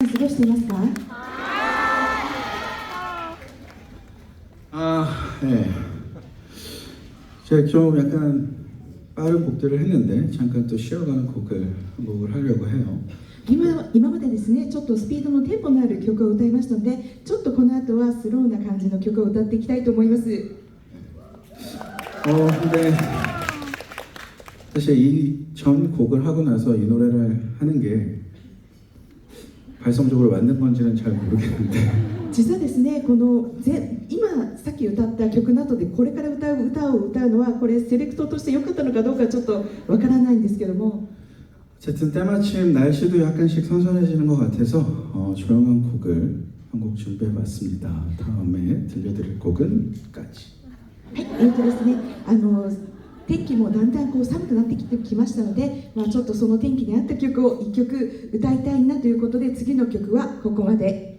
過ごしていますか 아, 네. 제가 좀 약간 빠른 곡들을 했는데 잠깐 또 쉬어가는 곡을 곡을 하려고 해요. 今今までですねちょっとスピードのテンポのある曲を歌いましたのでちょっとこの後はスローな感じの曲を歌っていきたいと思います 어, 근데 사실 이 전 곡을 하고 나서 이 노래를 하는 게 발성적으로 맞는 건지는 잘 모르겠는데 実はですねこのぜ今さっき歌った曲の後でこれから歌う歌を歌うのはこれセレクトとして良かったのかどうかちょっとわからないんですけども 어쨌든 때마침 날씨도 약간씩 선선해지는 것 같아서 어, 조용한 곡을 한 곡 준비해봤습니다. 다음에 들려드릴 곡은 까지. はい、えーとですね、あの 天気もだんだんこう寒くなってきてきましたので、まあ、ちょっとその天気に合った曲を1曲歌いたいなということで次の曲はここまで。